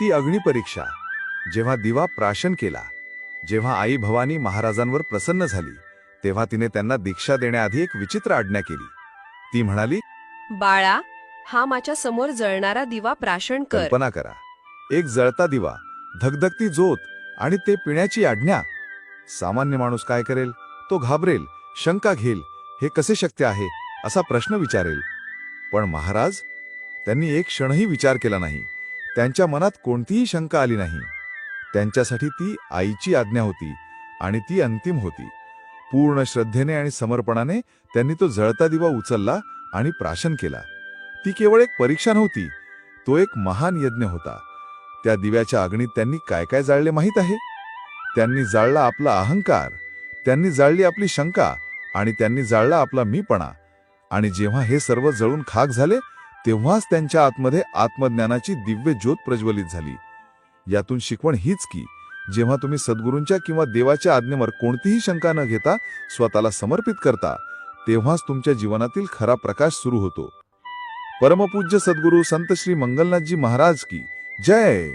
ती अग्निपरीक्षा जेव्हा दिवा प्राशन केला जेव्हा आई भवानी महाराजांवर प्रसन्न झाली तेव्हा तिने त्यांना दीक्षा देण्याआधी एक विचित्र आज्ञा केली. ती म्हणाली बाळा हा माझ्यासमोर जळणारा दिवा प्राशन कर. कल्पना करा. एक जळता दिवा धगधगती जोत आणि ते पिण्याची आज्ञा. सामान्य माणूस काय करेल? तो घाबरेल शंका घेईल हे कसे शक्य आहे असा प्रश्न विचारेल. पण महाराज त्यांनी एक क्षणही विचार केला नाही. त्यांच्या मनात कोणतीही शंका आली नाही. त्यांच्यासाठी ती आईची आज्ञा होती आणि ती अंतिम होती. पूर्ण श्रद्धेने आणि समर्पणाने त्यांनी तो जळता दिवा उचलला आणि प्राशन केला. ती केवळ एक परीक्षा नव्हती तो एक महान यज्ञ होता. त्या दिव्याच्या अग्नीत त्यांनी काय काय जाळले माहीत आहे? त्यांनी जाळला आपला अहंकार त्यांनी जाळली आपली शंका आणि त्यांनी जाळला आपला मीपणा. आणि जेव्हा हे सर्व जळून खाक झाले तेव्हाच त्यांच्या आतमध्ये आत्मज्ञानाची दिव्य ज्योत प्रज्वलित झाली. यातून शिकवण हीच की जेव्हा तुम्ही सद्गुरूंच्या किंवा देवाच्या आज्ञेवर कोणतीही शंका न घेता स्वतःला समर्पित करता तेव्हाच तुमच्या जीवनातील खरा प्रकाश सुरू होतो. परमपूज्य सद्गुरू संत श्री मंगलनाथजी महाराज की जय!